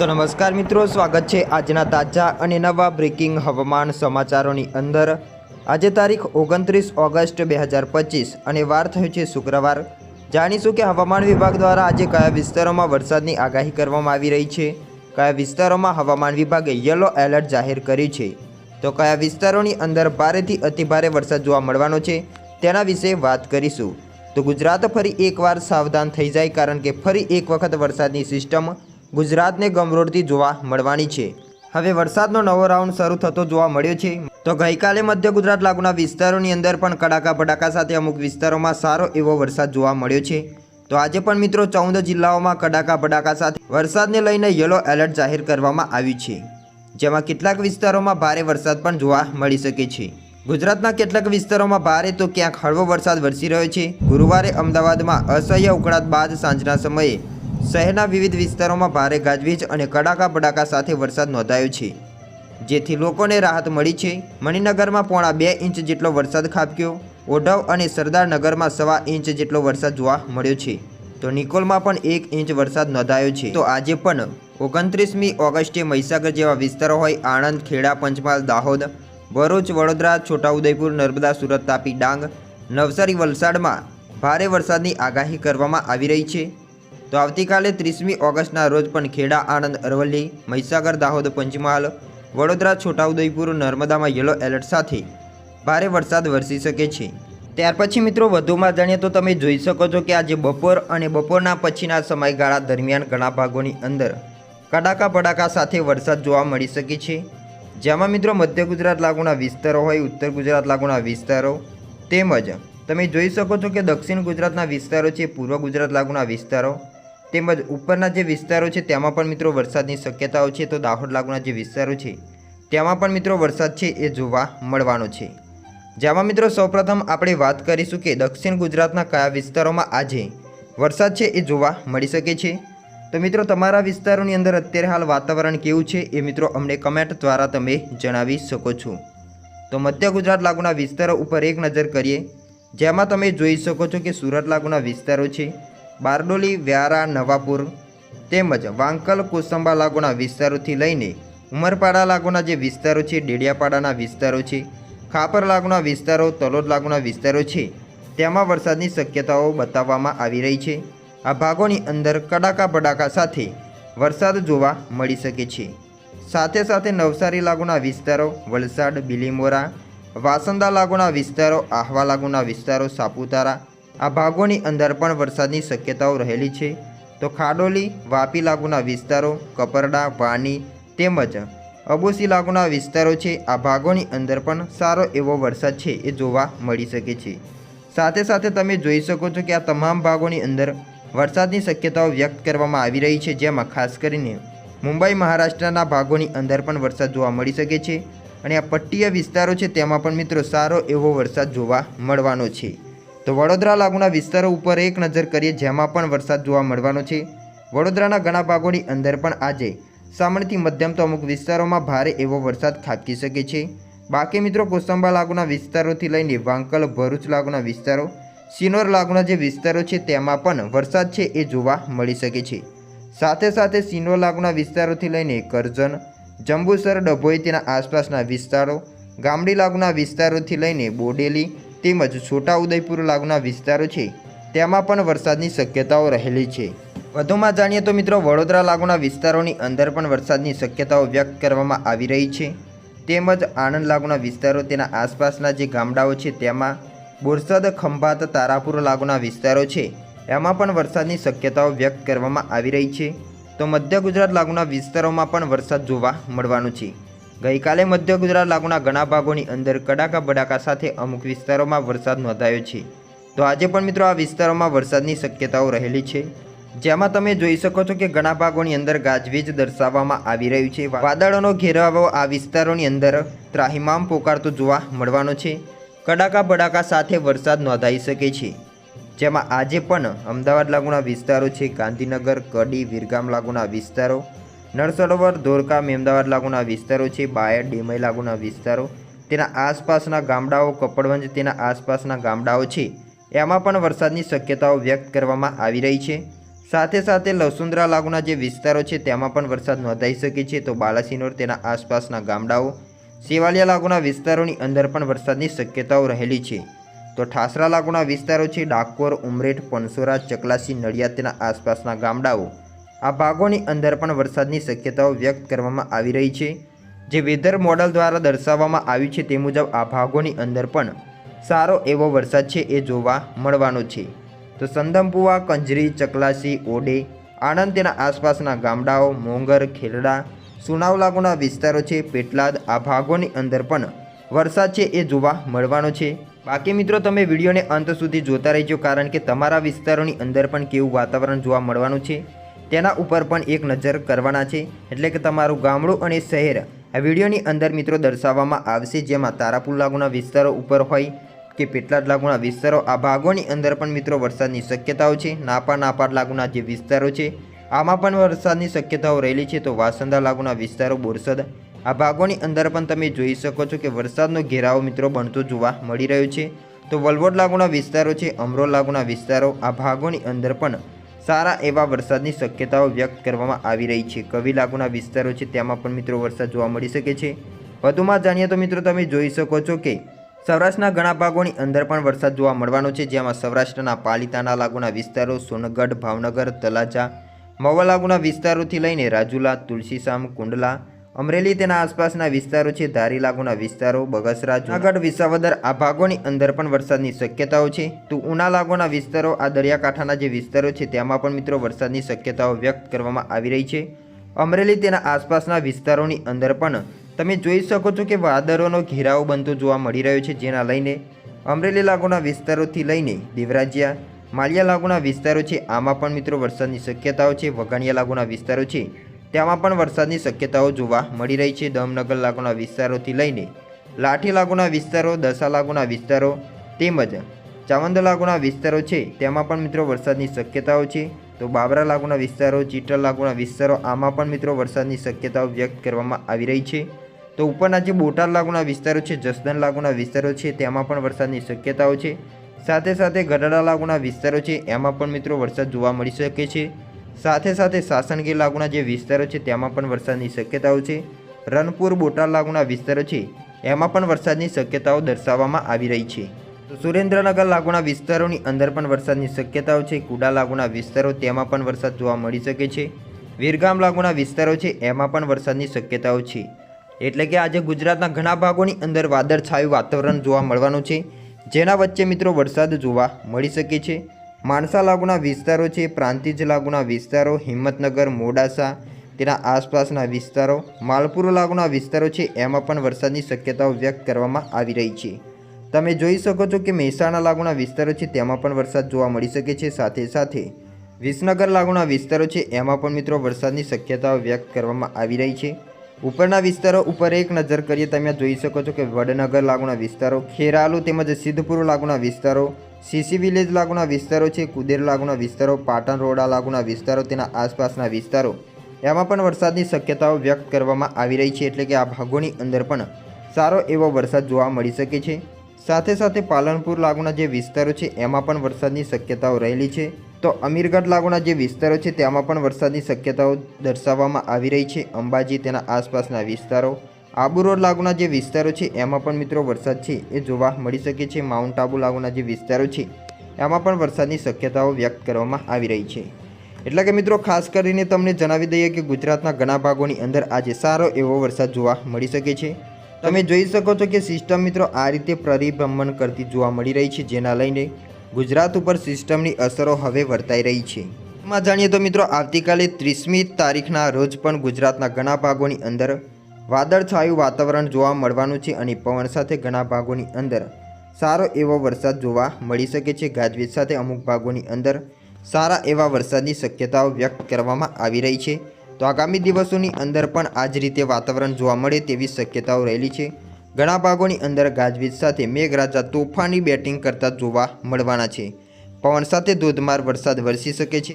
તો નમસ્કાર મિત્રો, સ્વાગત છે આજના તાજા અને નવા બ્રેકિંગ હવામાન સમાચારોની અંદર. આજે તારીખ ઓગણત્રીસ ઓગસ્ટ બે હજાર પચીસ અને વાર થયો છે શુક્રવાર. જાણીશું કે હવામાન વિભાગ દ્વારા આજે કયા વિસ્તારોમાં વરસાદની આગાહી કરવામાં આવી રહી છે? કયા વિસ્તારોમાં હવામાન વિભાગે યલો એલર્ટ જાહેર કર્યું છે? તો કયા વિસ્તારોની અંદર ભારેથી અતિભારે વરસાદ જોવા મળવાનો છે? તેના વિશે વાત કરીશું. તો ગુજરાત ફરી એકવાર સાવધાન થઈ જાય કારણ કે ફરી એક વખત વરસાદની સિસ્ટમ ગુજરાતને ગમરોડતી જોવા મળવાની છે. હવે વરસાદનો નવો રાઉન્ડ શરૂ થતો જોવા મળ્યો છે. તો ગઈકાલે મધ્ય ગુજરાત લાગુના વિસ્તારોની અંદર પણ કડાકા ભડાકા સાથે અમુક વિસ્તારોમાં સારો એવો વરસાદ જોવા મળ્યો છે. તો આજે પણ મિત્રો ચૌદ જિલ્લાઓમાં કડાકા ભડાકા સાથે વરસાદને લઈને યલો એલર્ટ જાહેર કરવામાં આવ્યું છે. જેમાં કેટલાક વિસ્તારોમાં ભારે વરસાદ પણ જોવા મળી શકે છે. ગુજરાતના કેટલાક વિસ્તારોમાં ભારે તો ક્યાંક હળવો વરસાદ વરસી રહ્યો છે. ગુરુવારે અમદાવાદમાં અસહ્ય ઉકળાટ બાદ સાંજના સમયે શહેરના વિવિધ વિસ્તારોમાં ભારે ગાજવીજ અને કડાકા ભડાકા સાથે વરસાદ નોંધાયો છે. જેથી લોકોને રાહત મળી છે. મણિનગરમાં પોણા બે ઇંચ જેટલો વરસાદ ખાબક્યો. ઓઢવ અને સરદારનગરમાં સવા ઇંચ જેટલો વરસાદ જોવા મળ્યો છે. તો નિકોલમાં પણ એક ઇંચ વરસાદ નોંધાયો છે. તો આજે પણ ઓગણત્રીસમી ઓગસ્ટે મહીસાગર જેવા વિસ્તારો હોય આણંદ, ખેડા, પંચમહાલ, દાહોદ, ભરૂચ, વડોદરા, છોટાઉદેપુર, નર્મદા, સુરત, તાપી, ડાંગ, નવસારી, વલસાડમાં ભારે વરસાદની આગાહી કરવામાં આવી રહી છે. તો આવતીકાલે ત્રીસમી ઓગસ્ટના રોજ પણ ખેડા, આણંદ, અરવલ્લી, મહીસાગર, દાહોદ, પંચમહાલ, વડોદરા, છોટાઉદેપુર, નર્મદામાં યલો એલર્ટ સાથે ભારે વરસાદ વરસી શકે છે. ત્યાર પછી મિત્રો વધુમાં જાણીએ તો તમે જોઈ શકો છો કે આજે બપોર અને બપોરના પછીના સમયગાળા દરમિયાન ઘણા ભાગોની અંદર કડાકા ભડાકા સાથે વરસાદ જોવા મળી શકે છે. જેમાં મિત્રો મધ્ય ગુજરાત લાગુના વિસ્તારો હોય, ઉત્તર ગુજરાત લાગુના વિસ્તારો તેમજ તમે જોઈ શકો છો કે દક્ષિણ ગુજરાતના વિસ્તારો છે, પૂર્વ ગુજરાત લાગુના વિસ્તારો તેમજ ઉપરના જે વિસ્તારો છે, તેમાં પણ મિત્રો વરસાદની શક્યતાઓ છે, તો દાહોદ લાગુના જે વિસ્તારો છે, તેમાં પણ મિત્રો વરસાદ છે, એ જોવા મળવાનો છે. જેમાં મિત્રો સૌપ્રથમ આપણે વાત કરીશું કે દક્ષિણ ગુજરાતના કયા વિસ્તારોમાં આજે વરસાદ છે, એ જોવા મળી શકે છે. તો મિત્રો તમારા વિસ્તારોની અંદર અત્યારે હાલ વાતાવરણ કેવું છે, એ મિત્રો અમને કમેન્ટ દ્વારા તમે જણાવી શકો છો. તો મધ્ય ગુજરાત લાગુના વિસ્તારો ઉપર એક નજર કરીએ, જેમાં તમે જોઈ શકો છો કે સુરત લાગુના વિસ્તારો છે બારડોલી, વ્યારા, નવાપુર તેમજ વાંકલ, કોસંબા લાગુના વિસ્તારોથી લઈને ઉમરપાડા લાગુના જે વિસ્તારો છે, ડેડિયાપાડાના વિસ્તારો છે, ખાપર લાગુના વિસ્તારો, તલોદ લાગુના વિસ્તારો છે, તેમાં વરસાદની શક્યતાઓ બતાવવામાં આવી રહી છે. આ ભાગોની અંદર કડાકા ભડાકા સાથે વરસાદ જોવા મળી શકે છે. સાથે સાથે નવસારી લાગુના વિસ્તારો, વલસાડ, બિલીમોરા, વાસંદા લાગુના વિસ્તારો, આહવા લાગુના વિસ્તારો, સાપુતારા આ ભાગોની અંદર પણ વરસાદની શક્યતાઓ રહેલી છે. તો ખાડોલી, વાપી લાગુના વિસ્તારો, કપરડા, વાની તેમજ અબોસી લાગુના વિસ્તારો છે, આ ભાગોની અંદર પણ સારો એવો વરસાદ છે એ જોવા મળી શકે છે. સાથે સાથે તમે જોઈ શકો છો કે આ તમામ ભાગોની અંદર વરસાદની શક્યતાઓ વ્યક્ત કરવામાં આવી રહી છે, જેમાં ખાસ કરીને મુંબઈ, મહારાષ્ટ્રના ભાગોની અંદર પણ વરસાદ જોવા મળી શકે છે અને આ પટ્ટીય વિસ્તારો છે, તેમાં પણ મિત્રો સારો એવો વરસાદ જોવા મળવાનો છે. તો વડોદરા લાગુના વિસ્તારો ઉપર એક નજર કરીએ જેમાં પણ વરસાદ જોવા મળવાનો છે. વડોદરાના ઘણા ભાગોની અંદર પણ આજે સામાન્યથી મધ્યમ તો અમુક વિસ્તારોમાં ભારે એવો વરસાદ ખાબકી શકે છે. બાકી મિત્રો કોસંબા લાગુના વિસ્તારોથી લઈને વાંકલ, ભરૂચ લાગુના વિસ્તારો સિનોર લાગુના જે વિસ્તારો છે તેમાં પણ વરસાદ છે એ જોવા મળી શકે છે. સાથે સાથે સિનોર લાગુના વિસ્તારોથી લઈને કરજણ, જંબુસર, ડભોઈ તેના આસપાસના વિસ્તારો, ગામડી લાગુના વિસ્તારોથી લઈને બોડેલી તેમજ છોટાઉદેપુર લાગુના વિસ્તારો છે. તેમાં પણ વરસાદની શક્યતાઓ રહેલી છે. વધુમાં જાણીએ તો મિત્રો વડોદરા લાગુના વિસ્તારોની અંદર પણ વરસાદની શક્યતાઓ વ્યક્ત કરવામાં આવી રહી છે. તેમજ આણંદ લાગુના વિસ્તારો તેના આસપાસના જે ગામડાઓ છે તેમાં બોરસદ, ખંભાત, તારાપુર લાગુના વિસ્તારો છે. એમાં પણ વરસાદની શક્યતાઓ વ્યક્ત કરવામાં આવી રહી છે. તો મધ્ય ગુજરાત લાગુના વિસ્તારોમાં પણ વરસાદ જોવા મળવાનું છે. ગઈકાલે મધ્ય ગુજરાત લાગુના ઘણા ભાગોની અંદર કડાકા બડાકા સાથે અમુક વિસ્તારોમાં વરસાદ નોંધાયો છે. તો આજે પણ મિત્રો આ વિસ્તારોમાં વરસાદની શક્યતાઓ રહેલી છે. જેમાં તમે જોઈ શકો છો કે ઘણા ભાગોની અંદર ગાજવીજ દર્શાવવામાં આવી રહ્યું છે. વાદળોનો ઘેરાવો આ વિસ્તારોની અંદર ત્રાહિમામ પોકારતો જોવા મળવાનો છે. કડાકા બડાકા સાથે વરસાદ નોંધાઈ શકે છે. જેમાં આજે પણ અમદાવાદ લાગુના વિસ્તારો છે. ગાંધીનગર, કડી, વિરગામ લાગુના વિસ્તારો નળસરોવર ધોરકા, મેમદાવાદ લાગુના વિસ્તારો છે, બાયડ, ડેમઈ લાગુના વિસ્તારો. તેના આસપાસના ગામડાઓ, કપડવંજ તેના આસપાસના ગામડાઓ છે. એમાં પણ વરસાદની શક્યતાઓ વ્યક્ત કરવામાં આવી રહી છે. સાથે સાથે લસુંદરા લાગુના જે વિસ્તારો છે, તેમાં પણ વરસાદ નોંધાઈ શકે છે. તો બાલાસિનોર તેના આસપાસના ગામડાઓ સેવાલિયા લાગુના વિસ્તારોની અંદર પણ વરસાદની શક્યતાઓ રહેલી છે. તો ઠાસરા લાગુના વિસ્તારો છે, ડાકોર, ઉમરેઠ, પનસોરા, ચકલાસી, નડિયાદ તેના આસપાસના ગામડાઓ. આ ભાગોની અંદર પણ વરસાદની શક્યતાઓ વ્યક્ત કરવામાં આવી રહી છે. જે વેધર મોડલ દ્વારા દર્શાવવામાં આવ્યું છે તે મુજબ આ ભાગોની અંદર પણ સારો એવો વરસાદ છે એ જોવા મળવાનો છે. તો સંદમપુવા, કંજરી, ચકલાસી, ઓડે, આણંદ તેના આસપાસના ગામડાઓ, મોંગર, ખેરડા સુનાવ લાગુના વિસ્તારો છે, પેટલાદ આ ભાગોની અંદર પણ વરસાદ છે એ જોવા મળવાનો છે. બાકી મિત્રો તમે વિડીયોને અંત સુધી જોતા રહેજો કારણ કે તમારા વિસ્તારોની અંદર પણ કેવું વાતાવરણ જોવા મળવાનું છે. તેના ઉપર પણ એક નજર કરવાના છે. એટલે કે તમારું ગામડું અને શહેર આ વિડીયોની અંદર મિત્રો દર્શાવવામાં આવશે. જેમાં તારાપુર લાગુના વિસ્તારો ઉપર હોય કે પેટલાદ લાગુના વિસ્તારો, આ ભાગોની અંદર પણ મિત્રો વરસાદની શક્યતાઓ છે. નાપા નાપાડ લાગુના જે વિસ્તારો છે, આમાં પણ વરસાદની શક્યતાઓ રહેલી છે. તો વાસંદા લાગુના વિસ્તારો, બોરસદ, આ ભાગોની અંદર પણ તમે જોઈ શકો છો કે વરસાદનો ઘેરાવો મિત્રો બનતો જોવા મળી રહ્યો છે. તો વલવડ લાગુના વિસ્તારો છે, અમરોલ લાગુના વિસ્તારો, આ ભાગોની અંદર પણ સારા એવા વરસાદની શક્યતાઓ વ્યક્ત કરવામાં આવી રહી છે. કવિ લાગુના વિસ્તારો છે, તેમાં પણ મિત્રો વરસાદ જોવા મળી શકે છે. વધુમાં જાણીએ તો મિત્રો તમે જોઈ શકો છો કે સૌરાષ્ટ્રના ઘણા ભાગોની અંદર પણ વરસાદ જોવા મળવાનો છે. જેમાં સૌરાષ્ટ્રના પાલિતાના લાગુના વિસ્તારો, સોનગઢ, ભાવનગર, તલાજા મવા લાગુના વિસ્તારોથી લઈને રાજુલા, તુલસીશામ, કુંડલા અમરેલી તેના આસપાસના વિસ્તારો છે, ધારી લાગુના વિસ્તારો, બગસરા, જુનાગઢ, વિસાવદર, આ ભાગોની અંદર પણ વરસાદની શક્યતાઓ છે. તો ઉના લાગુના વિસ્તારો, આ દરિયાકાંઠાના જે વિસ્તારો છે, તેમાં પણ મિત્રો વરસાદની શક્યતાઓ વ્યક્ત કરવામાં આવી રહી છે. અમરેલી તેના આસપાસના વિસ્તારોની અંદર પણ તમે જોઈ શકો છો કે વાદળોનો ઘેરાવો બનતો જોવા મળી રહ્યો છે, જેના લઈને અમરેલી લાગુના વિસ્તારોથી લઈને દેવરાજ્યા, માળિયા લાગુના વિસ્તારો છે, આમાં પણ મિત્રો વરસાદની શક્યતાઓ છે, વઘાણિયા લાગુના વિસ્તારો છે. તેમાં પણ વરસાદની શક્યતાઓ જોવા મળી રહી છે. દમનગર લાગુના વિસ્તારોથી લઈને લાઠી લાગુના વિસ્તારો, દસા લાગુના વિસ્તારો તેમજ ચાવંદ લાગુના વિસ્તારો છે, તેમાં પણ મિત્રો વરસાદની શક્યતાઓ છે. તો બાબરા લાગુના વિસ્તારો ચીટલ લાગુના વિસ્તારો, આમાં પણ મિત્રો વરસાદની શક્યતાઓ વ્યક્ત કરવામાં આવી રહી છે. તો ઉપરના જે બોટાદ લાગુના વિસ્તારો છે જસદન લાગુના વિસ્તારો છે, તેમાં પણ વરસાદની શક્યતાઓ છે. સાથે સાથે ગઢડા લાગુના વિસ્તારો છે, એમાં પણ મિત્રો વરસાદ જોવા મળી શકે છે. સાથે સાથે સાસણગીર લાગુના જે વિસ્તારો છે તેમાં પણ વરસાદની શક્યતાઓ છે. રનપુર બોટાદ લાગુના વિસ્તારો છે, એમાં પણ વરસાદની શક્યતાઓ દર્શાવવામાં આવી રહી છે. સુરેન્દ્રનગર લાગુના વિસ્તારોની અંદર પણ વરસાદની શક્યતાઓ છે, કુડા લાગુના વિસ્તારો તેમાં પણ વરસાદ જોવા મળી શકે છે. વિરગામ લાગુના વિસ્તારો છે, એમાં પણ વરસાદની શક્યતાઓ છે. એટલે કે આજે ગુજરાતના ઘણા ભાગોની અંદર વાદળછાયું વાતાવરણ જોવા મળવાનું છે. જેના વચ્ચે મિત્રો વરસાદ જોવા મળી શકે છે. માણસા લાગુના વિસ્તારો છે, પ્રાંતિજ લાગુના વિસ્તારો, હિંમતનગર, મોડાસા, તેના આસપાસના વિસ્તારો, માલપુર લાગુના વિસ્તારો છે, એમાં પણ વરસાદની શક્યતાઓ વ્યક્ત કરવામાં આવી રહી છે. તમે જોઈ શકો છો કે મહેસાણા લાગુના વિસ્તારો છે, તેમાં પણ વરસાદ જોવા મળી શકે છે, સાથે સાથે વિસનગર લાગુના વિસ્તારો છે, એમાં પણ મિત્રો વરસાદની શક્યતાઓ વ્યક્ત કરવામાં આવી રહી છે. ઉપરના વિસ્તારો ઉપર એક નજર કરીએ તમે જોઈ શકો છો કે વડનગર લાગુના વિસ્તારો, ખેરાલુ તેમજ સિદ્ધપુર લાગુના વિસ્તારો, સીસી વિલેજ લાગુના વિસ્તારો છે, કુદેર લાગુના વિસ્તારો, પાટણ રોડા લાગુના વિસ્તારો, તેના આસપાસના વિસ્તારો. એમાં પણ વરસાદની શક્યતાઓ વ્યક્ત કરવામાં આવી રહી છે, એટલે કે આ ભાગોની અંદર પણ સારો એવો વરસાદ જોવા મળી શકે છે. સાથે સાથે પાલનપુર લાગુના જે વિસ્તારો છે, એમાં પણ વરસાદની શક્યતાઓ રહેલી છે. તો અમીરગઢ લાગુના જે વિસ્તારો છે, તેમાં પણ વરસાદની શક્યતાઓ દર્શાવવામાં આવી રહી છે. અંબાજી તેના આસપાસના વિસ્તારો, આબુ રોડ લાગુના જે વિસ્તારો છે, એમાં પણ મિત્રો વરસાદ છે, એ જોવા મળી શકે છે. માઉન્ટ આબુ લાગુના જે વિસ્તારો છે, એમાં પણ વરસાદની શક્યતાઓ વ્યક્ત કરવામાં આવી રહી છે. એટલે કે મિત્રો, ખાસ કરીને તમને જણાવી દઈએ કે ગુજરાતના ઘણા ભાગોની અંદર આજે સારો એવો વરસાદ જોવા મળી શકે છે. તમે જોઈ શકો છો કે સિસ્ટમ મિત્રો આ રીતે પરિભ્રમણ કરતી જોવા મળી રહી છે, જેના લઈને ગુજરાત ઉપર સિસ્ટમની અસરો હવે વર્તાઈ રહી છે. માં જાણીએ તો મિત્રો, આવતીકાલે ત્રીસમી તારીખના રોજ પણ ગુજરાતના ઘણા ભાગોની અંદર વાદળછાયું વાતાવરણ જોવા મળવાનું છે અને પવન સાથે ઘણા ભાગોની અંદર સારો એવો વરસાદ જોવા મળી શકે છે. ગાજવીજ સાથે અમુક ભાગોની અંદર સારા એવા વરસાદની શક્યતાઓ વ્યક્ત કરવામાં આવી રહી છે. તો આગામી દિવસોની અંદર પણ આ જ રીતે વાતાવરણ જોવા મળે તેવી શક્યતાઓ રહેલી છે. ઘણા ભાગોની અંદર ગાજવીજ સાથે મેઘરાજા તોફાની બેટિંગ કરતા જોવા મળવાના છે. પવન સાથે ધોધમાર વરસાદ વરસી શકે છે.